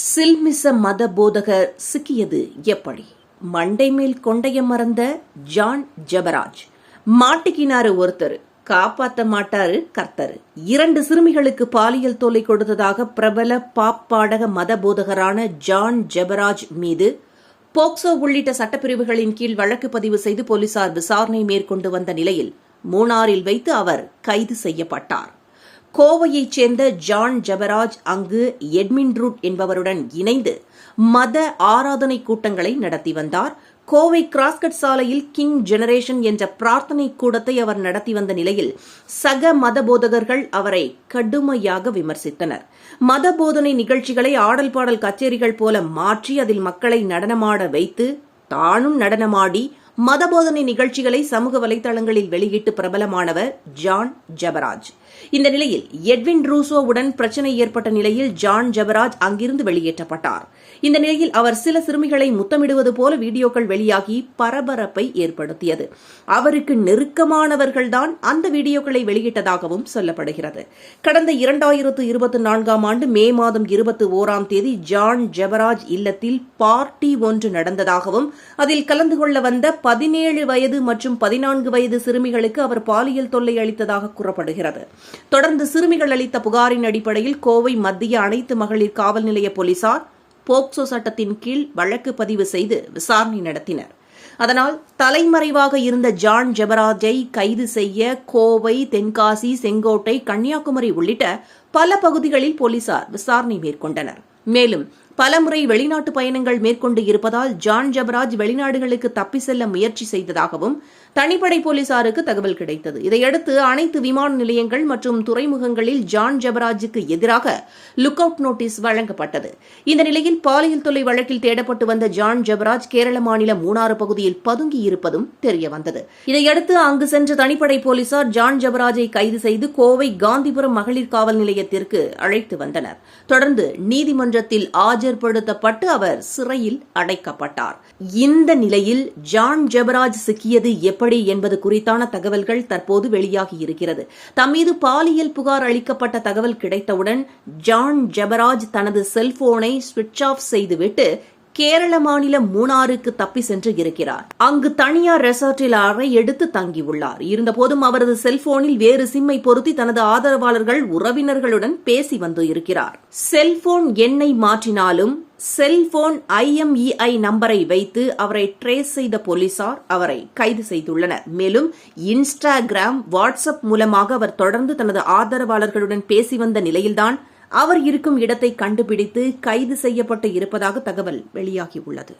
சில்மிச மத போதகர் சிக்கியது எப்படி? மண்டை மேல் கொண்டைய மறந்த ஜான் ஜபராஜ். மாட்டிக்கினாரு ஒருத்தர் காப்பாத்த மாட்டாரு கர்த்தர். இரண்டு சிறுமிகளுக்கு பாலியல் தொல்லை கொடுத்ததாக பிரபல பாப் பாடக மத போதகரான ஜான் ஜெபராஜ் மீது போக்சோ உள்ளிட்ட சட்டப்பிரிவுகளின் கீழ் வழக்கு பதிவு செய்து போலீசார் விசாரணை மேற்கொண்டு வந்த நிலையில் மூணாரில் வைத்து அவர் கைது செய்யப்பட்டார். கோவையைச் சேர்ந்த ஜான் ஜபராஜ் அங்கு எட்மின் ரூட் என்பவருடன் இணைந்து மத ஆராதனை கூட்டங்களை நடத்தி வந்தார். கோவை கிராஸ்கட் சாலையில் கிங் ஜெனரேஷன் என்ற பிரார்த்தனை கூடத்தை அவர் நடத்தி வந்த நிலையில் சக மத போதகர்கள் அவரை கடுமையாக விமர்சித்தனர். மத போதனை நிகழ்ச்சிகளை ஆடல் பாடல் கச்சேரிகள் போல மாற்றி அதில் மக்களை நடனமாட வைத்து தானும் நடனமாடி மதபோதனை நிகழ்ச்சிகளை சமூக வலைதளங்களில் வெளியிட்டு பிரபலமானவர் ஜான் ஜபராஜ். இந்த நிலையில் எட்வின் ரூசோவுடன் பிரச்சனை ஏற்பட்ட நிலையில் ஜான் ஜபராஜ் அங்கிருந்து வெளியேற்றப்பட்டார். இந்த நிலையில் அவர் சில சிறுமிகளை முத்தமிடுவது போல வீடியோக்கள் வெளியாகி பரபரப்பை ஏற்படுத்தியது. அவருக்கு நெருக்கமானவர்கள்தான் அந்த வீடியோக்களை வெளியிட்டதாகவும் சொல்லப்படுகிறது. கடந்த இரண்டாயிரத்து இருபத்தி நான்காம் ஆண்டு மே மாதம் இருபத்தி ஓராம் தேதி ஜான் ஜபராஜ் இல்லத்தில் பார்ட்டி ஒன்று நடந்ததாகவும் அதில் கலந்து கொள்ள வந்த பதினேழு வயது மற்றும் பதினான்கு வயது சிறுமிகளுக்கு அவர் பாலியல் தொல்லை அளித்ததாக கூறப்படுகிறது. தொடர்ந்து சிறுமிகள் அளித்த புகாரின் அடிப்படையில் கோவை மத்திய அனைத்து மகளிர் காவல் நிலைய போலீசார் போக்சோ சட்டத்தின் கீழ் வழக்கு பதிவு செய்து விசாரணை நடத்தினர். அதனால் தலைமறைவாக இருந்த ஜான் ஜெபராஜை கைது செய்ய கோவை தென்காசி செங்கோட்டை கன்னியாகுமரி உள்ளிட்ட பல பகுதிகளில் போலீசார் விசாரணை மேற்கொண்டனர். மேலும் பலமுறை வெளிநாட்டு பயணங்கள் மேற்கொண்டு இருப்பதால் ஜான் ஜபராஜ் வெளிநாடுகளுக்கு தப்பி செல்ல முயற்சி செய்ததாகவும் தனிப்படை போலீசாருக்கு தகவல் கிடைத்தது. இதையடுத்து அனைத்து விமான நிலையங்கள் மற்றும் துறைமுகங்களில் ஜான் ஜபராஜுக்கு எதிராக லுக் அவுட் நோட்டீஸ் வழங்கப்பட்டது. இந்த நிலையில் பாலியல் தொல்லை வழக்கில் தேடப்பட்டு வந்த ஜான் ஜபராஜ் கேரள மாநிலம் மூணாறு பகுதியில் பதுங்கியிருப்பதும் தெரியவந்தது. இதையடுத்து அங்கு சென்ற தனிப்படை போலீசார் ஜான் ஜபராஜை கைது செய்து கோவை காந்திபுரம் மகளிர் காவல் நிலையத்திற்கு அழைத்து வந்தனர். தொடர்ந்து நீதிமன்றத்தில் ஆஜர் ஏற்படுத்தப்பட்டு அவர் சிறையில் அடைக்கப்பட்டார். இந்த நிலையில் ஜான் ஜபராஜ் சிக்கியது எப்படி என்பது குறித்தான தகவல்கள் தற்போது வெளியாகி இருக்கிறது. தம்மீது பாலியல் புகார் அளிக்கப்பட்ட தகவல் கிடைத்தவுடன் ஜான் ஜபராஜ் தனது செல்போனை சுவிட்ச் ஆஃப் செய்துவிட்டு கேரள மாநிலம் மூணாருக்கு தப்பி சென்று இருக்கிறார். அங்கு தனியார் ரெசார்ட்டில் அறை எடுத்து தங்கியுள்ளார். இருந்தபோதும் அவரது செல்போனில் வேறு சிம்மை பொருத்தி தனது ஆதரவாளர்கள் உறவினர்களுடன் பேசி வந்து இருக்கிறார். செல்போன் எண்ணை மாற்றினாலும் செல்போன் ஐஎம்இஐ நம்பரை வைத்து அவரை ட்ரேஸ் செய்த போலீசார் அவரை கைது செய்துள்ளனர். மேலும் இன்ஸ்டாகிராம் வாட்ஸ்அப் மூலமாக அவர் தொடர்ந்து தனது ஆதரவாளர்களுடன் பேசி வந்த நிலையில்தான் அவர் இருக்கும் இடத்தை கண்டுபிடித்து கைது செய்யப்பட்டு இருப்பதாக தகவல் வெளியாகியுள்ளது.